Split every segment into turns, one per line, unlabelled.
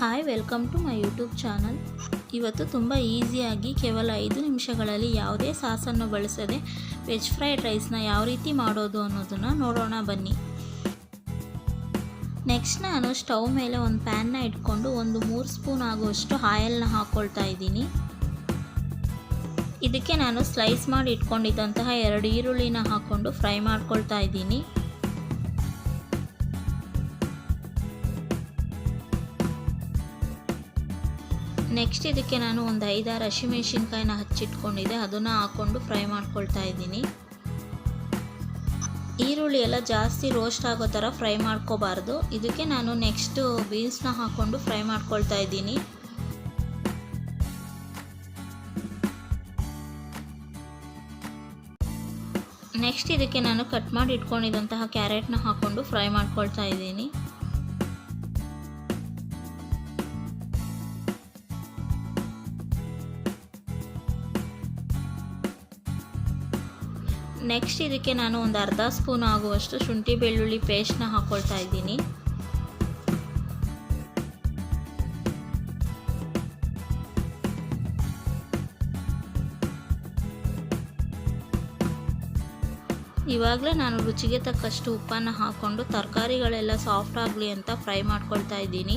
Hi welcome to my YouTube channel ಇವತ್ತು ತುಂಬ ಈಸಿಯಾಗಿ ಕೇವಲ ಐದು ನಿಮಿಷಗಳಲ್ಲಿ ಯಾವುದೇ ಸಾಸನ್ನು ಬಳಸದೆ ವೆಜ್ ಫ್ರೈಡ್ ರೈಸ್ನ ಯಾವ ರೀತಿ ಮಾಡೋದು ಅನ್ನೋದನ್ನು ನೋಡೋಣ ಬನ್ನಿ. ನೆಕ್ಸ್ಟ್ ನಾನು ಸ್ಟವ್ ಮೇಲೆ ಒಂದು ಪ್ಯಾನ್ನ ಇಟ್ಕೊಂಡು ಒಂದು ಮೂರು ಸ್ಪೂನ್ ಆಗುವಷ್ಟು ಆಯಲ್ನ ಹಾಕ್ಕೊಳ್ತಾ ಇದ್ದೀನಿ. ಇದಕ್ಕೆ ನಾನು ಸ್ಲೈಸ್ ಮಾಡಿ ಇಟ್ಕೊಂಡಿದ್ದಂತಹ ಎರಡು ಈರುಳ್ಳಿನ ಹಾಕ್ಕೊಂಡು ಫ್ರೈ ಮಾಡ್ಕೊಳ್ತಾ ಇದ್ದೀನಿ. ನೆಕ್ಸ್ಟ್ ಇದಕ್ಕೆ ನಾನು ಒಂದು ಐದಾರು ಹಸಿಮೆಣ್ಸಿನ್ಕಾಯಿನ ಹಚ್ಚಿಟ್ಕೊಂಡಿದ್ದೆ. ಅದನ್ನು ಹಾಕ್ಕೊಂಡು ಫ್ರೈ ಮಾಡ್ಕೊಳ್ತಾ ಇದ್ದೀನಿ. ಈರುಳ್ಳಿ ಎಲ್ಲ ಜಾಸ್ತಿ ರೋಸ್ಟ್ ಆಗೋ ಥರ ಫ್ರೈ ಮಾಡ್ಕೋಬಾರ್ದು. ಇದಕ್ಕೆ ನಾನು ನೆಕ್ಸ್ಟು ಬೀನ್ಸ್ನ ಹಾಕ್ಕೊಂಡು ಫ್ರೈ ಮಾಡ್ಕೊಳ್ತಾ ಇದ್ದೀನಿ. ನೆಕ್ಸ್ಟ್ ಇದಕ್ಕೆ ನಾನು ಕಟ್ ಮಾಡಿ ಇಟ್ಕೊಂಡಿದ್ದಂತಹ ಕ್ಯಾರೆಟ್ನ ಹಾಕ್ಕೊಂಡು ಫ್ರೈ ಮಾಡ್ಕೊಳ್ತಾ ಇದ್ದೀನಿ. ನೆಕ್ಸ್ಟ್ ಇದಕ್ಕೆ ನಾನು ಒಂದು ಅರ್ಧ ಸ್ಪೂನ್ ಆಗುವಷ್ಟು ಶುಂಠಿ ಬೆಳ್ಳುಳ್ಳಿ ಪೇಸ್ಟ್ನ ಹಾಕ್ಕೊಳ್ತಾ ಇದ್ದೀನಿ. ಇವಾಗಲೇ ನಾನು ರುಚಿಗೆ ತಕ್ಕಷ್ಟು ಉಪ್ಪನ್ನು ಹಾಕ್ಕೊಂಡು ತರಕಾರಿಗಳೆಲ್ಲ ಸಾಫ್ಟ್ ಆಗಲಿ ಅಂತ ಫ್ರೈ ಮಾಡ್ಕೊಳ್ತಾ ಇದ್ದೀನಿ.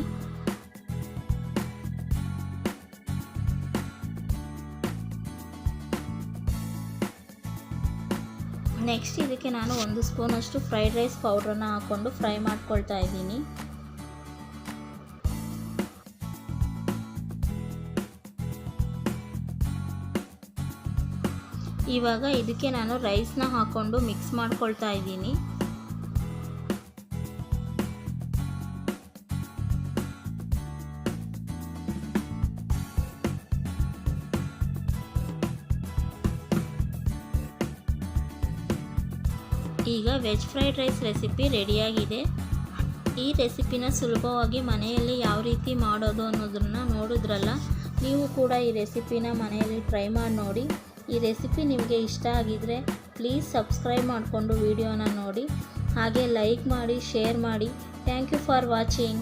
ನೆಕ್ಸ್ಟ್ ಇದಕ್ಕೆ ನಾನು ಒಂದು ಸ್ಪೂನಷ್ಟು ಫ್ರೈಡ್ ರೈಸ್ ಪೌಡ್ರನ್ನ ಹಾಕ್ಕೊಂಡು ಫ್ರೈ ಮಾಡ್ಕೊಳ್ತಾ ಇದ್ದೀನಿ. ಇವಾಗ ಇದಕ್ಕೆ ನಾನು ರೈಸ್ನ ಹಾಕ್ಕೊಂಡು ಮಿಕ್ಸ್ ಮಾಡ್ಕೊಳ್ತಾ ಇದ್ದೀನಿ. ಈಗ ವೆಜ್ ಫ್ರೈಡ್ ರೈಸ್ ರೆಸಿಪಿ ರೆಡಿಯಾಗಿದೆ ಈ ರೆಸಿಪಿನ ಸುಲಭವಾಗಿ ಮನೆಯಲ್ಲಿ ಯಾವ ರೀತಿ ಮಾಡೋದು ಅನ್ನೋದನ್ನು ನೋಡಿದ್ರಲ್ಲ, ನೀವು ಕೂಡ ಈ ರೆಸಿಪಿನ ಮನೆಯಲ್ಲಿ ಟ್ರೈ ಮಾಡಿ ನೋಡಿ. ಈ ರೆಸಿಪಿ ನಿಮಗೆ ಇಷ್ಟ ಆಗಿದ್ರೆ ಪ್ಲೀಸ್ ಸಬ್ಸ್ಕ್ರೈಬ್ ಮಾಡಿಕೊಂಡು ವಿಡಿಯೋನ ನೋಡಿ. ಹಾಗೆ ಲೈಕ್ ಮಾಡಿ ಶೇರ್ ಮಾಡಿ. Thank you for watching